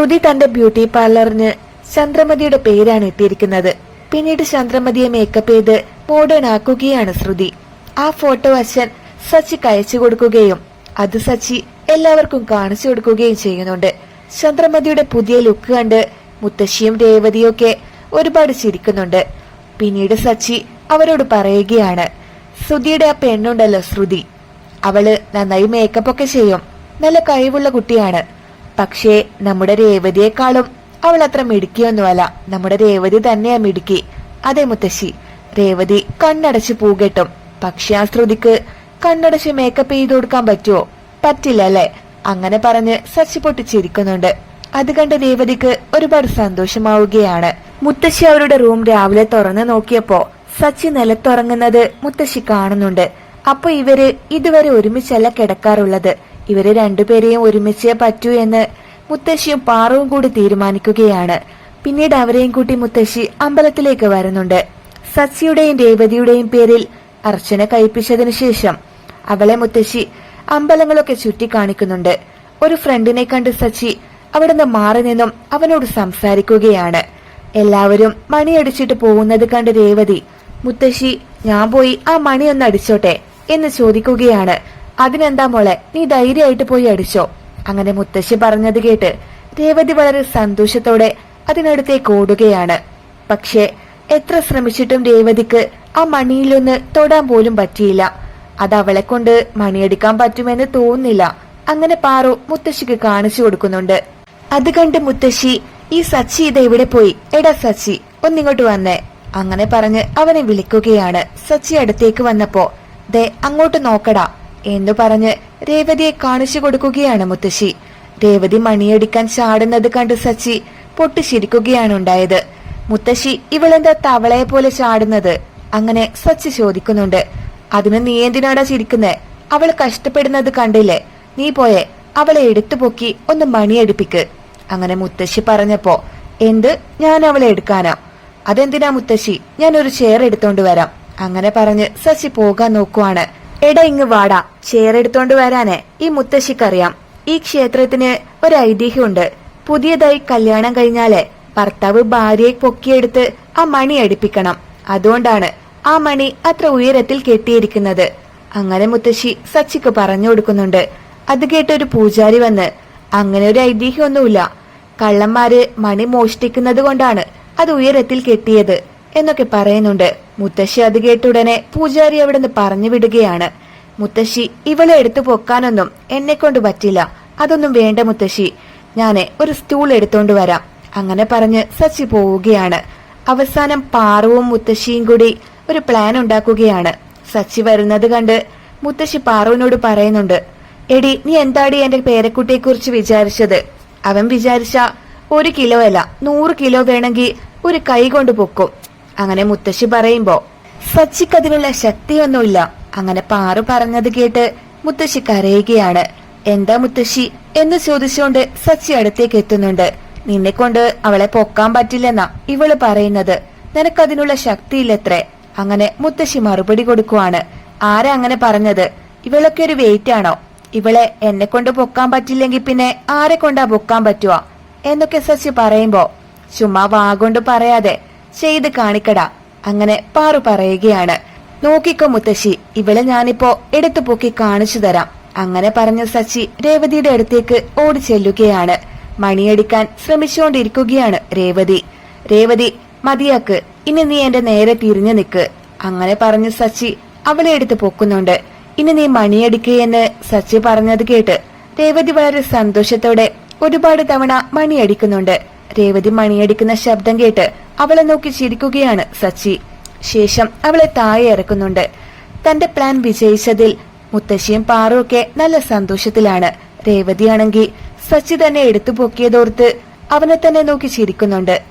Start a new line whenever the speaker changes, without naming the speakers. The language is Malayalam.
ശ്രുതി തന്റെ ബ്യൂട്ടി പാർലറിന് ചന്ദ്രമതിയുടെ പേരാണ് ഇട്ടിരിക്കുന്നത് പിന്നീട് ചന്ദ്രമതിയെ മേക്കപ്പ് ചെയ്ത് മോഡേൺ ആക്കുകയാണ് ശ്രുതി. ആ ഫോട്ടോ അച്ഛൻ സച്ചി അയച്ചു കൊടുക്കുകയും അത് സച്ചി എല്ലാവർക്കും കാണിച്ചു കൊടുക്കുകയും ചെയ്യുന്നുണ്ട്. ചന്ദ്രമതിയുടെ പുതിയ ലുക്ക് കണ്ട് മുത്തശ്ശിയും രേവതിയും ഒക്കെ ഒരുപാട് ചിരിക്കുന്നുണ്ട്. പിന്നീട് സച്ചി അവരോട് പറയുകയാണ് ശ്രുതിയുടെ ആ പെണ്ണുണ്ടല്ലോ ശ്രുതി. അവൾ നന്നായി മേക്കപ്പ് ഒക്കെ ചെയ്യും. നല്ല കഴിവുള്ള കുട്ടിയാണ്. പക്ഷേ നമ്മുടെ രേവതിയെക്കാളും അവൾ അത്ര മിടുക്കിയൊന്നുമല്ല. നമ്മുടെ രേവതി തന്നെയാ മിടുക്കി. അതെ മുത്തശ്ശി. രേവതി കണ്ണടച്ച് പൂകെട്ടും പക്ഷെ ആ ശ്രുതിക്ക് കണ്ണടച്ച് മേക്കപ്പ് ചെയ്ത് കൊടുക്കാൻ പറ്റുമോ പറ്റില്ല അല്ലെ? അങ്ങനെ പറഞ്ഞ് സച്ചി പൊട്ടിച്ചിരിക്കുന്നുണ്ട്. അത് കണ്ട് രേവതിക്ക് ഒരുപാട് സന്തോഷമാവുകയാണ്. മുത്തശ്ശി അവരുടെ റൂം രാവിലെ തുറന്നു നോക്കിയപ്പോ സച്ചി നിലത്തുറങ്ങുന്നത് മുത്തശ്ശി കാണുന്നുണ്ട്. അപ്പൊ ഇവർ ഇതുവരെ ഒരുമിച്ചല്ല കിടക്കാറുള്ളത്. ഇവർ രണ്ടുപേരെയും ഒരുമിച്ചേ പറ്റൂ എന്ന് മുത്തശ്ശിയും പാറവും കൂടി തീരുമാനിക്കുകയാണ്. പിന്നീട് അവരെയും കൂട്ടി മുത്തശ്ശി അമ്പലത്തിലേക്ക് വരുന്നുണ്ട്. സച്ചിയുടെയും രേവതിയുടെയും പേരിൽ അർച്ചന കഴിപ്പിച്ചതിനു ശേഷം അവളെ മുത്തശ്ശി അമ്പലങ്ങളൊക്കെ ചുറ്റിക്കാണിക്കുന്നുണ്ട്. ഒരു ഫ്രണ്ടിനെ കണ്ട് സച്ചി അവിടുന്ന് മാറി നിന്നും അവനോട് സംസാരിക്കുകയാണ്. എല്ലാവരും മണിയടിച്ചിട്ട് പോകുന്നത് കണ്ട് രേവതി മുത്തശ്ശി ഞാൻ പോയി ആ മണിയൊന്ന് അടിച്ചോട്ടെ എന്ന് ചോദിക്കുകയാണ്. അതിനെന്താ മോളെ നീ ധൈര്യമായിട്ട് പോയി അടിച്ചോ? അങ്ങനെ മുത്തശ്ശി പറഞ്ഞത് കേട്ട് രേവതി വളരെ സന്തോഷത്തോടെ അതിനടുത്തേക്ക് ഓടുകയാണ്. പക്ഷേ എത്ര ശ്രമിച്ചിട്ടും രേവതിക്ക് ആ മണിയിലൊന്ന് തൊടാൻ പോലും പറ്റിയില്ല. അത് അവളെ കൊണ്ട് മണിയെടുക്കാൻ പറ്റുമെന്ന് തോന്നുന്നില്ല. അങ്ങനെ പാറു മുത്തശ്ശിക്ക് കാണിച്ചു കൊടുക്കുന്നുണ്ട്. അത് കണ്ട് മുത്തശ്ശി ഈ സച്ചി ഇത് എവിടെ പോയി. എടാ സച്ചി ഒന്നിങ്ങോട്ട് വന്നേ. അങ്ങനെ പറഞ്ഞ് അവനെ വിളിക്കുകയാണ്. സച്ചി അടുത്തേക്ക് വന്നപ്പോ ദേ അങ്ങോട്ട് നോക്കടാ. എന്നു പറഞ്ഞ് രേവതിയെ കാണിച്ചു കൊടുക്കുകയാണ് മുത്തശ്ശി. രേവതി മണിയടിക്കാൻ ചാടുന്നത് കണ്ട് സച്ചി പൊട്ടിച്ചിരിക്കുകയാണ് ഉണ്ടായത് മുത്തശ്ശി ഇവളെന്താ തവളയെ പോലെ ചാടുന്നത്? അങ്ങനെ സച്ചി ചോദിക്കുന്നുണ്ട്. അതിന് നീ എന്തിനാടാ ചിരിക്കുന്നേ? അവൾ കഷ്ടപ്പെടുന്നത് കണ്ടില്ലേ? നീ പോയെ അവളെ എടുത്തു പൊക്കി ഒന്ന് മണിയടിപ്പിക്ക്. അങ്ങനെ മുത്തശ്ശി പറഞ്ഞപ്പോ എന്ത്? ഞാൻ അവളെ എടുക്കാനാ? അതെന്തിനാ മുത്തശ്ശി? ഞാൻ ഒരു ചെയർ എടുത്തോണ്ട് വരാം. അങ്ങനെ പറഞ്ഞ് സച്ചി പോകാൻ നോക്കുവാണ്. എടാ ഇങ്ങ് വാടാ. ചേറെടുത്തോണ്ട് വരാനേ. ഈ മുത്തശ്ശിക്കറിയാം. ഈ ക്ഷേത്രത്തിന് ഒരു ഐതിഹ്യമുണ്ട്. പുതിയതായി കല്യാണം കഴിഞ്ഞാലേ ഭർത്താവ് ഭാര്യയെ പൊക്കിയെടുത്ത് ആ മണി അടിപ്പിക്കണം. അതുകൊണ്ടാണ് ആ മണി അത്ര ഉയരത്തിൽ കെട്ടിയിരിക്കുന്നത്. അങ്ങനെ മുത്തശ്ശി സച്ചിക്ക് പറഞ്ഞു കൊടുക്കുന്നുണ്ട്. അത് കേട്ട് ഒരു പൂജാരി വന്ന് അങ്ങനെ ഒരു ഐതിഹ്യമൊന്നുമില്ല. കള്ളന്മാര് മണി മോഷ്ടിക്കുന്നത് കൊണ്ടാണ് അത് ഉയരത്തിൽ കെട്ടിയത്. എന്നൊക്കെ പറയുന്നുണ്ട്. മുത്തശ്ശി അത് കേട്ടുടനെ പൂജാരി അവിടെ നിന്ന് പറഞ്ഞു വിടുകയാണ്. മുത്തശ്ശി ഇവളെ എടുത്തു പൊക്കാനൊന്നും എന്നെ കൊണ്ട് പറ്റില്ല. അതൊന്നും വേണ്ട മുത്തശ്ശി. ഞാൻ ഒരു സ്റ്റൂൾ എടുത്തോണ്ട് വരാം. അങ്ങനെ പറഞ്ഞ് സച്ചി പോവുകയാണ്. അവസാനം പാറുവും മുത്തശ്ശിയും കൂടി ഒരു പ്ലാൻ ഉണ്ടാക്കുകയാണ്. സച്ചി വരുന്നത് കണ്ട് മുത്തശ്ശി പാറുവിനോട് പറയുന്നുണ്ട് എടി നീ എന്താടി എന്റെ പേരക്കുട്ടിയെക്കുറിച്ച് വിചാരിച്ചത്? അവൻ വിചാരിച്ച ഒരു കിലോ അല്ല നൂറ് കിലോ വേണമെങ്കിൽ ഒരു കൈ കൊണ്ട് പൊക്കും. അങ്ങനെ മുത്തശ്ശി പറയുമ്പോ സച്ചിക്ക് അതിനുള്ള ശക്തിയൊന്നുമില്ല. അങ്ങനെ പാറു പറഞ്ഞത് കേട്ട് മുത്തശ്ശി കരയുകയാണ്. എന്താ മുത്തശ്ശി? എന്ന് ചോദിച്ചുകൊണ്ട് സച്ചി അടുത്തേക്ക് എത്തുന്നുണ്ട്. നിന്നെ കൊണ്ട് അവളെ പൊക്കാൻ പറ്റില്ലെന്നാ ഇവൾ പറയുന്നത്. നിനക്കതിനുള്ള ശക്തിയില്ലത്രേ. അങ്ങനെ മുത്തശ്ശി മറുപടി കൊടുക്കുവാണ്. ആരാ അങ്ങനെ പറഞ്ഞത്? ഇവളൊക്കെ ഒരു വെയിറ്റ് ആണോ? ഇവളെ എന്നെ കൊണ്ട് പൊക്കാൻ പറ്റില്ലെങ്കിൽ പിന്നെ ആരെ കൊണ്ടാ പൊക്കാൻ പറ്റുക എന്നൊക്കെ സച്ചി പറയുമ്പോ ചുമ്മാ വാഗൊണ്ട് പറയാതെ. ചെയ്ത് കാണിക്കട. അങ്ങനെ പാറു പറയുകയാണ്. നോക്കിക്കോ മുത്തശ്ശി ഇവളെ ഞാനിപ്പോ എടുത്തു പൊക്കി കാണിച്ചു തരാം. അങ്ങനെ പറഞ്ഞ സച്ചി രേവതിയുടെ അടുത്തേക്ക് ഓടി ചെല്ലുകയാണ്. മണിയടിക്കാൻ ശ്രമിച്ചുകൊണ്ടിരിക്കുകയാണ് രേവതി. രേവതി മതിയാക്ക് ഇനി നീ എന്റെ നേരെ തിരിഞ്ഞു നിക്ക്. അങ്ങനെ പറഞ്ഞ സച്ചി അവളെ എടുത്ത് പൊക്കുന്നുണ്ട്. ഇനി നീ മണിയടിക്കുകയെന്ന് സച്ചി പറഞ്ഞത് കേട്ട് രേവതി വളരെ സന്തോഷത്തോടെ ഒരുപാട് തവണ മണിയടിക്കുന്നുണ്ട്. രേവതി മണിയടിക്കുന്ന ശബ്ദം കേട്ട് അവളെ നോക്കി ചിരിക്കുകയാണ് സച്ചി. ശേഷം അവളെ താഴെ ഇറക്കുന്നുണ്ട്. തന്റെ പ്ലാൻ വിജയിച്ചതിൽ മുത്തശ്ശിയും പാറുമൊക്കെ നല്ല സന്തോഷത്തിലാണ്. രേവതിയാണെങ്കിൽ സച്ചി തന്നെ എടുത്തു പൊക്കിയതോർത്ത് അവനെ തന്നെ നോക്കി ചിരിക്കുന്നുണ്ട്.